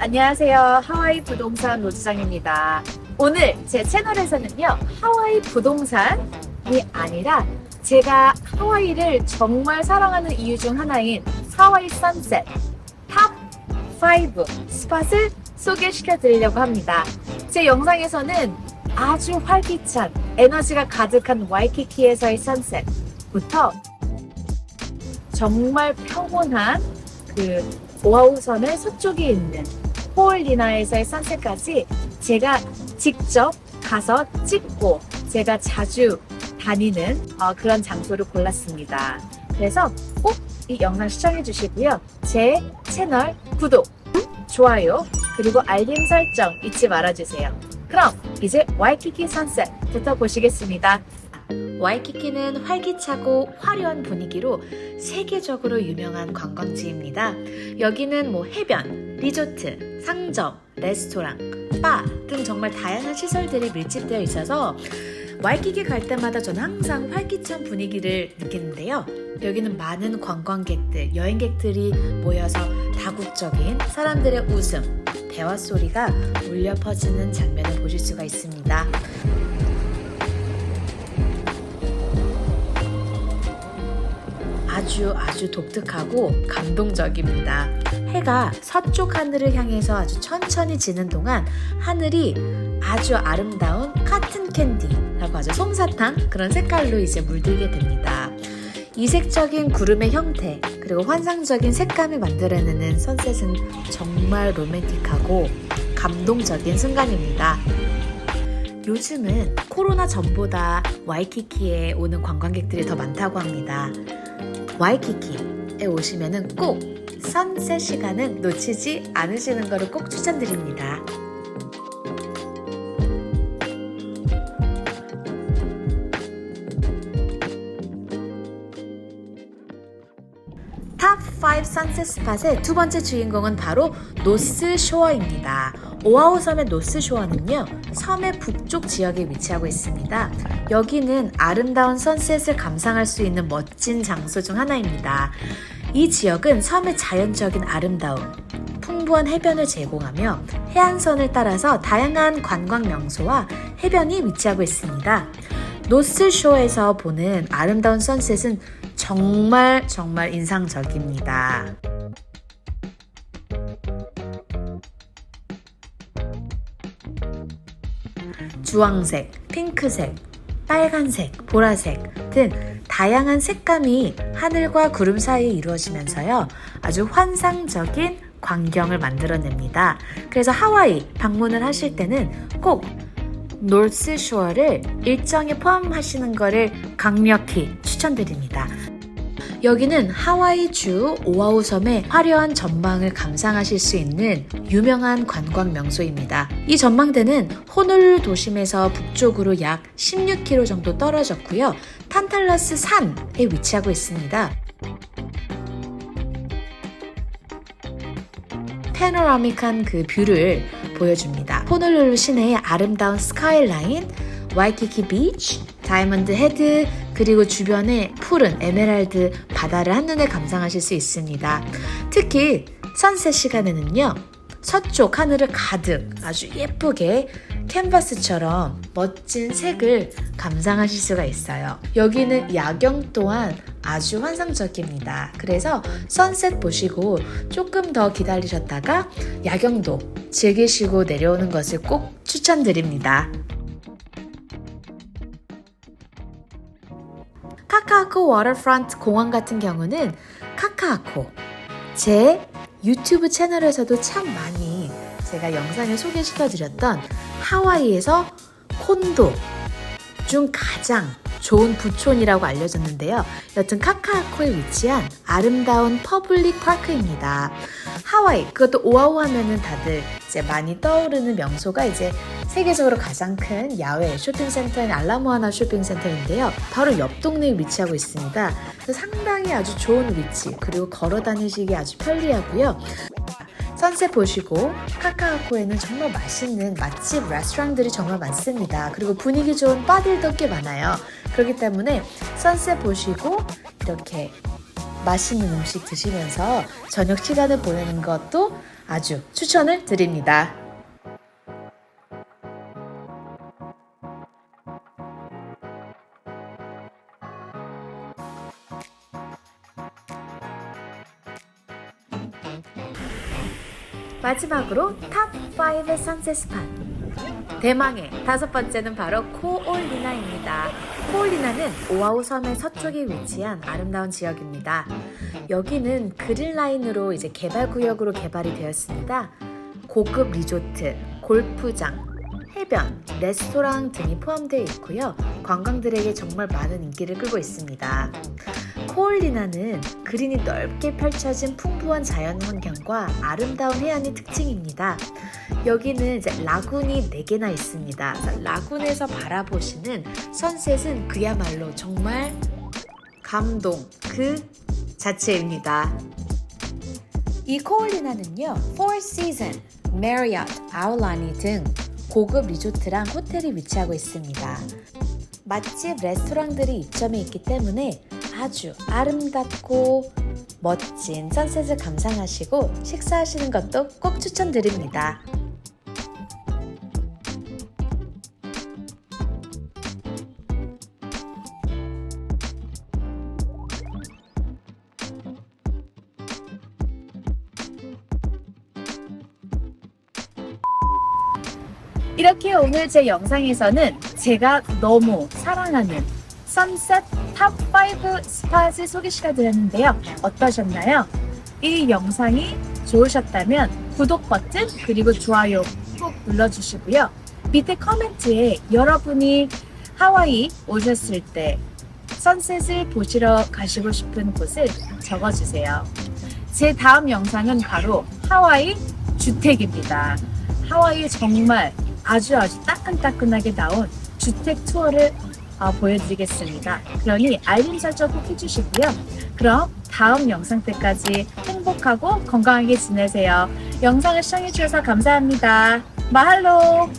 안녕하세요. 하와이 부동산 노주장입니다. 오늘 제 채널에서는요 하와이 부동산이 아니라 제가 하와이를 정말 사랑하는 이유 중 하나인 하와이 선셋 탑5 스팟을 소개시켜 드리려고 합니다. 제 영상에서는 아주 활기찬 에너지가 가득한 와이키키에서의 선셋부터 정말 평온한 그 오아우섬의 서쪽에 있는 호올리나에서의 선셋까지 제가 직접 가서 찍고 제가 자주 다니는 어, 그런 장소를 골랐습니다. 그래서 꼭 이 영상 시청해 주시고요. 제 채널 구독, 좋아요, 그리고 알림 설정 잊지 말아주세요. 그럼 이제 와이키키 선셋부터 보시겠습니다. 와이키키는 활기차고 화려한 분위기로 세계적으로 유명한 관광지입니다. 여기는 뭐 해변, 리조트, 상점, 레스토랑, 바 등 정말 다양한 시설들이 밀집되어 있어서 와이키키 갈 때마다 저는 항상 활기찬 분위기를 느끼는데요. 여기는 많은 관광객들, 여행객들이 모여서 다국적인 사람들의 웃음, 대화 소리가 울려 퍼지는 장면을 보실 수가 있습니다. 아주 아주 독특하고 감동적입니다. 해가 서쪽 하늘을 향해서 아주 천천히 지는 동안 하늘이 아주 아름다운 카튼 캔디라고 하죠. 솜사탕 그런 색깔로 이제 물들게 됩니다. 이색적인 구름의 형태 그리고 환상적인 색감이 만들어내는 선셋은 정말 로맨틱하고 감동적인 순간입니다. 요즘은 코로나 전보다 와이키키에 오는 관광객들이 더 많다고 합니다. 와이키키에 오시면은 꼭 선셋 시간은 놓치지 않으시는 것을 꼭 추천드립니다. 탑5 선셋 스팟의 두 번째 주인공은 바로 노스 쇼어입니다. 오아후 섬의 노스 쇼어는요, 섬의 북쪽 지역에 위치하고 있습니다. 여기는 아름다운 선셋을 감상할 수 있는 멋진 장소 중 하나입니다. 이 지역은 섬의 자연적인 아름다움, 풍부한 해변을 제공하며 해안선을 따라서 다양한 관광 명소와 해변이 위치하고 있습니다. 노스쇼에서 보는 아름다운 선셋은 정말 정말 인상적입니다. 주황색, 핑크색, 빨간색, 보라색 등 다양한 색감이 하늘과 구름 사이에 이루어지면서요. 아주 환상적인 광경을 만들어냅니다. 그래서 하와이 방문을 하실 때는 꼭 노스 쇼어를 일정에 포함하시는 것을 강력히 추천드립니다. 여기는 하와이 주 오아후 섬의 화려한 전망을 감상하실 수 있는 유명한 관광 명소입니다. 이 전망대는 호놀룰루 도심에서 북쪽으로 약 16km 정도 떨어졌고요. 탄탈라스 산에 위치하고 있습니다. 패노라믹한 그 뷰를 보여줍니다. 호놀룰루 시내의 아름다운 스카이라인, 와이키키 비치, 다이먼드 헤드, 그리고 주변의 푸른 에메랄드 바다를 한눈에 감상하실 수 있습니다. 특히 선셋 시간에는요, 서쪽 하늘을 가득 아주 예쁘게 캔버스처럼 멋진 색을 감상하실 수가 있어요. 여기는 야경 또한 아주 환상적입니다. 그래서 선셋 보시고 조금 더 기다리셨다가 야경도 즐기시고 내려오는 것을 꼭 추천드립니다. 카카아코 워터프런트 공원 같은 경우는 카카아코 제 유튜브 채널에서도 참 많이 제가 영상을 소개시켜 드렸던 하와이에서 콘도 중 가장 좋은 부촌이라고 알려졌는데요. 여튼 카카아코에 위치한 아름다운 퍼블릭 파크입니다. 하와이, 그것도 오아후 하면은 다들 이제 많이 떠오르는 명소가 이제 세계적으로 가장 큰 야외 쇼핑센터인 알라모아나 쇼핑센터인데요. 바로 옆 동네에 위치하고 있습니다. 상당히 아주 좋은 위치 그리고 걸어 다니시기 아주 편리하고요. 선셋 보시고 카카오코에는 정말 맛있는 맛집 레스토랑들이 정말 많습니다. 그리고 분위기 좋은 바들도 꽤 많아요. 그렇기 때문에 선셋 보시고 이렇게 맛있는 음식 드시면서 저녁 시간을 보내는 것도 아주 추천을 드립니다. 마지막으로 탑5 선셋 스팟. 대망의 다섯 번째는 바로 코올리나입니다. 코올리나는 오아우 섬의 서쪽에 위치한 아름다운 지역입니다. 여기는 그릴 라인으로 이제 개발 구역으로 개발이 되었습니다. 고급 리조트, 골프장, 해변, 레스토랑 등이 포함되어 있고요. 관광들에게 정말 많은 인기를 끌고 있습니다. 코올리나는 그린이 넓게 펼쳐진 풍부한 자연 환경과 아름다운 해안이 특징입니다. 여기는 라군이 4개나 있습니다. 라군에서 바라보시는 선셋은 그야말로 정말 감동 그 자체입니다. 이 코올리나는요, Four Seasons, Marriott, 아울라니 등 고급 리조트랑 호텔이 위치하고 있습니다. 맛집 레스토랑들이 입점해 있기 때문에 아주 아름답고 멋진 선셋을 감상하시고 식사하시는 것도 꼭 추천드립니다. 이렇게 오늘 제 영상에서는 제가 너무 사랑하는 선셋 탑5 스팟을 소개시켜드렸는데요. 어떠셨나요? 이 영상이 좋으셨다면 구독 버튼 그리고 좋아요 꼭 눌러주시고요. 밑에 커멘트에 여러분이 하와이 오셨을 때 선셋을 보시러 가시고 싶은 곳을 적어주세요. 제 다음 영상은 바로 하와이 주택입니다. 하와이 정말 아주 아주 따끈따끈하게 나온 주택 투어를 어, 보여드리겠습니다. 그러니 알림 설정 꼭 해주시고요. 그럼 다음 영상 때까지 행복하고 건강하게 지내세요. 영상을 시청해주셔서 감사합니다. 마할로!